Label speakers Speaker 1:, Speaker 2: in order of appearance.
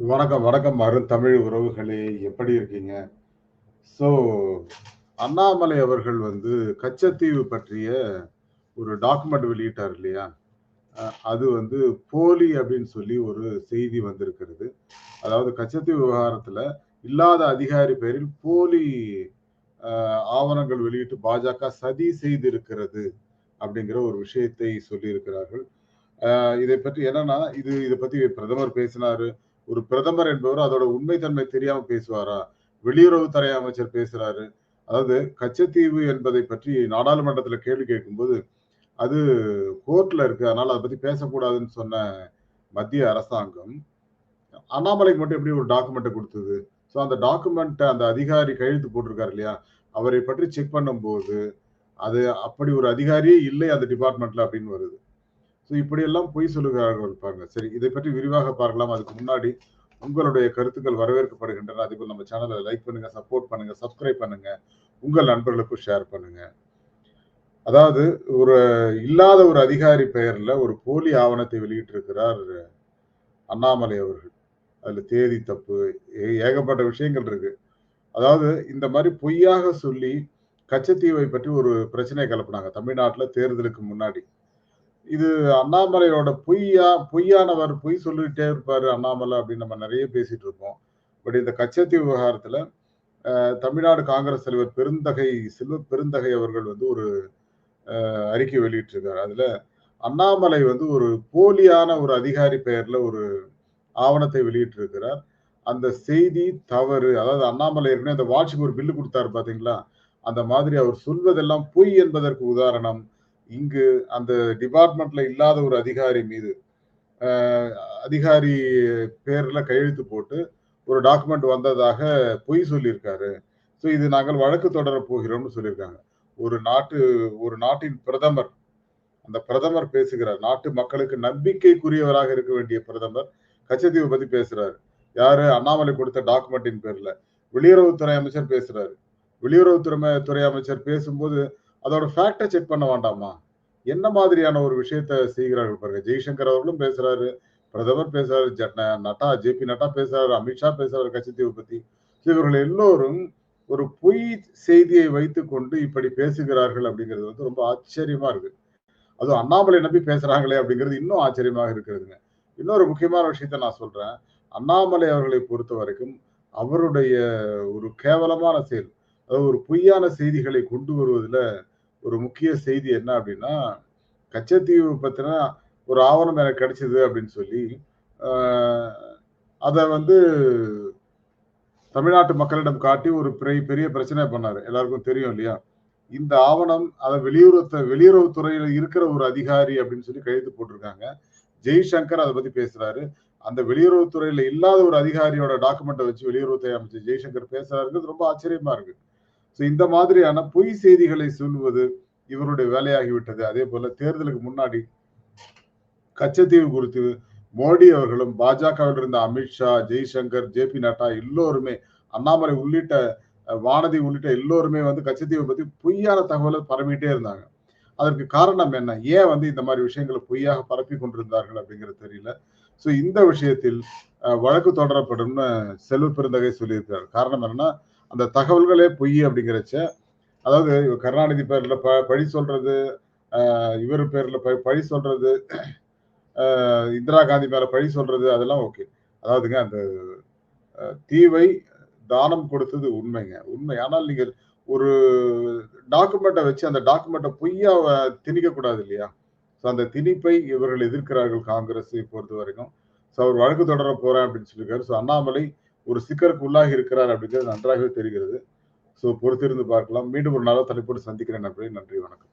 Speaker 1: வணக்கம், வணக்கம் அருந்தமிழ் உறவுகளே! எப்படி இருக்கீங்க? ஸோ, அண்ணாமலை அவர்கள் வந்து கச்சத்தீவு பற்றிய ஒரு டாக்குமெண்ட் வெளியிட்டார் இல்லையா? அது வந்து போலி அப்படின்னு சொல்லி ஒரு செய்தி வந்திருக்கிறது. அதாவது கச்சத்தீவு விவகாரத்தில் இல்லாத அதிகாரி பெயரில் போலி ஆவணங்கள் வெளியிட்டு பாஜக சதி செய்திருக்கிறது அப்படிங்கிற ஒரு விஷயத்தை சொல்லியிருக்கிறார்கள். இதை பற்றி என்னன்னா, இது இதை பற்றி பிரதமர் பேசினாரு. ஒரு பிரதமர் என்பவர் அதோட உண்மைத்தன்மை தெரியாம பேசுவாரா? வெளியுறவுத்துறை அமைச்சர் பேசுறாரு. அதாவது கச்சத்தீவு என்பதை பற்றி நாடாளுமன்றத்துல கேள்வி கேட்கும்போது, அது கோர்ட்ல இருக்கு. அதனால அதை பத்தி பேசக்கூடாதுன்னு சொன்ன மத்திய அரசாங்கம், அண்ணாமலைக்கு மட்டும் எப்படி ஒரு டாக்குமெண்ட்டை கொடுத்தது ஸோ அந்த டாக்குமெண்ட்டை அந்த அதிகாரி கையெழுத்து போட்டிருக்காரு இல்லையா? அவரை பற்றி செக் பண்ணும்போது, அது அப்படி ஒரு அதிகாரியே இல்லை அந்த டிபார்ட்மெண்ட்ல அப்படின்னு வருது. ஸோ இப்படியெல்லாம் பொய் சொல்லுகிறார்கள் பாருங்க. சரி இதை பற்றி விரிவாக பார்க்கலாம். அதுக்கு முன்னாடி உங்களுடைய கருத்துக்கள் வரவேற்கப்படுகின்றன. அதேபோல நம்ம சேனலை லைக் பண்ணுங்க, சப்போர்ட் பண்ணுங்க, சப்ஸ்கிரைப் பண்ணுங்க. உங்கள் நண்பர்களுக்கும் ஷேர் பண்ணுங்க. அதாவது ஒரு இல்லாத ஒரு அதிகாரி பெயர்ல ஒரு போலி ஆவணத்தை வெளியிட்டிருக்கிறார் அண்ணாமலை அவர்கள். அதுல தேதி தப்பு, ஏ ஏகப்பட்ட விஷயங்கள் இருக்கு. அதாவது இந்த மாதிரி பொய்யாக சொல்லி கச்சத்தீவை பற்றி ஒரு பிரச்சனையை கிளப்புனாங்க. தமிழ்நாட்டில் தேர்தலுக்கு முன்னாடி. இது அண்ணாமலையோட பொய்யா பொய்யானவர், பொய் சொல்லிட்டே இருப்பாரு அண்ணாமலை அப்படின்னு நம்ம நிறைய பேசிட்டு இருப்போம். பட் இந்த கச்சத்தீவு விவகாரத்துல தமிழ்நாடு காங்கிரஸ் தலைவர் பெருந்தகை செல்வ பெருந்தகை அவர்கள் வந்து ஒரு அறிக்கை வெளியிட்டிருக்காரு. அதுல அண்ணாமலை வந்து ஒரு போலியான ஒரு அதிகாரி பெயர்ல ஒரு ஆவணத்தை வெளியிட்டிருக்கிறார். அந்த செய்தி தவறு. அதாவது அண்ணாமலை ஏற்கனவே அந்த வாட்சுக்கு ஒரு பில்லு கொடுத்தாரு பாத்தீங்களா அந்த மாதிரி அவர் சொல்வதெல்லாம் பொய் என்பதற்கு உதாரணம், இங்கு அந்த டிபார்ட்மெண்ட்ல இல்லாத ஒரு அதிகாரி மீது, அதிகாரி பேர்ல கையெழுத்து போட்டு ஒரு டாக்குமெண்ட் வந்ததாக பொய் சொல்லியிருக்காரு. ஸோ இது நாங்கள் வழக்கு தொடரப் போகிறோம்னு சொல்லியிருக்காங்க. ஒரு நாட்டு ஒரு நாட்டின் பிரதமர், அந்த பிரதமர் பேசுகிறார். நாட்டு மக்களுக்கு நம்பிக்கைக்குரியவராக இருக்க வேண்டிய பிரதமர் கச்சத்தீவு பத்தி பேசுறாரு. யாரு? அண்ணாமலை கொடுத்த டாக்குமெண்டின் பேர்ல. வெளியுறவுத்துறை அமைச்சர் பேசுறாரு. வெளியுறவுத்துறை துறை அமைச்சர் பேசும்போது, அதோட ஃபேக்டை செக் பண்ண வேண்டாமா? என்ன மாதிரியான ஒரு விஷயத்த செய்கிறார்கள் பாருங்க. ஜெய்சங்கர் அவர்களும் பேசுறாரு. பிரதமர் பேசுறாரு. ஜ ந நட்டா ஜே.பி. நட்டா பேசுறாரு. அமித்ஷா பேசுறாரு கச்சத்தீவு பத்தி. இவர்கள் எல்லோரும் ஒரு பொய் செய்தியை வைத்துக்கொண்டு இப்படி பேசுகிறார்கள் அப்படிங்கிறது வந்து ரொம்ப ஆச்சரியமா இருக்கு. அதுவும் அண்ணாமலை நம்பி பேசுறாங்களே அப்படிங்கிறது இன்னும் ஆச்சரியமாக இருக்கிறதுங்க. இன்னொரு முக்கியமான விஷயத்த நான் சொல்றேன். அண்ணாமலை அவர்களை பொறுத்த வரைக்கும் அவருடைய ஒரு கேவலமான செயல். அதாவது ஒரு பொய்யான செய்திகளை கொண்டு வருவதில் ஒரு முக்கிய செய்தி என்ன அப்படின்னா, கச்சத்தீவு பத்தின ஒரு ஆவணம் எனக்கு கிடைச்சது அப்படின்னு சொல்லி, அதை வந்து தமிழ்நாட்டு மக்களிடம் காட்டி ஒரு பெரிய பெரிய பிரச்சனை பண்ணாரு. எல்லாருக்கும் தெரியும் இல்லையா? இந்த ஆவணம் அதை வெளியுறவு வெளியுறவுத்துறையில இருக்கிற ஒரு அதிகாரி அப்படின்னு சொல்லி கையெழுத்து போட்டிருக்காங்க. ஜெய்சங்கர் அதை பத்தி பேசுறாரு. அந்த வெளியுறவுத்துறையில இல்லாத ஒரு அதிகாரியோட டாக்குமெண்ட்டை வச்சு வெளியுறவுத்துறை அமைச்சர் ஜெய்சங்கர் பேசுறாருங்கிறது ரொம்ப ஆச்சரியமா இருக்கு. ஸோ இந்த மாதிரியான பொய் செய்திகளை சொல்வது இவருடைய வேலையாகிவிட்டது. அதே போல தேர்தலுக்கு முன்னாடி கச்சத்தீவு குறித்து மோடி அவர்களும், பாஜகவில் இருந்த அமித்ஷா, ஜெய்சங்கர், ஜே.பி. நட்டா எல்லோருமே, அண்ணாமலை உள்ளிட்ட வானதி உள்ளிட்ட எல்லோருமே வந்து கச்சத்தீவை பத்தி பொய்யான தகவலை பரப்பிட்டே இருந்தாங்க. அதற்கு காரணம் என்ன? ஏன் வந்து இந்த மாதிரி விஷயங்களை பொய்யாக பரப்பிக் கொண்டிருந்தார்கள் அப்படிங்கிறது தெரியல. ஸோ இந்த விஷயத்தில் வழக்கு தொடரப்படும்னு செல்வ பெருந்தகை சொல்லியிருக்கிறார். காரணம் என்னன்னா, அந்த தகவல்களே பொய் அப்படிங்கிறச்ச, அதாவது கருணாநிதி பேர்ல ப பழி சொல்றது, இவர் பேரில் பேர்ல ப பழி சொல்றது, இந்திரா காந்தி மேல பழி சொல்றது அதெல்லாம் ஓகே. அதாவதுங்க அந்த தீவை தானம் கொடுத்தது உண்மைங்க. உண்மை. ஆனால் நீங்கள் ஒரு டாக்குமெண்ட்டை வச்சு அந்த டாக்குமெண்ட்டை பொய்யா திணிக்க திணிக்கக்கூடாது இல்லையா? ஸோ அந்த திணிப்பை இவர்கள் எதிர்க்கிறார்கள் காங்கிரஸை பொறுத்தவரைக்கும். ஸோ அவர் வழக்கு தொடர போறேன் அப்படின்னு சொல்லியிருக்காரு. ஸோ அண்ணாமலை ஒரு சிக்கருக்கு உள்ளாகி இருக்கிறார் அப்படிங்கிறது நன்றாகவே தெரிகிறது. ஸோ பொறுத்திருந்து பார்க்கலாம். மீண்டும் ஒரு நல்ல தலைப்போடு சந்திக்கிறேன் நண்பர்களே. நன்றி, வணக்கம்.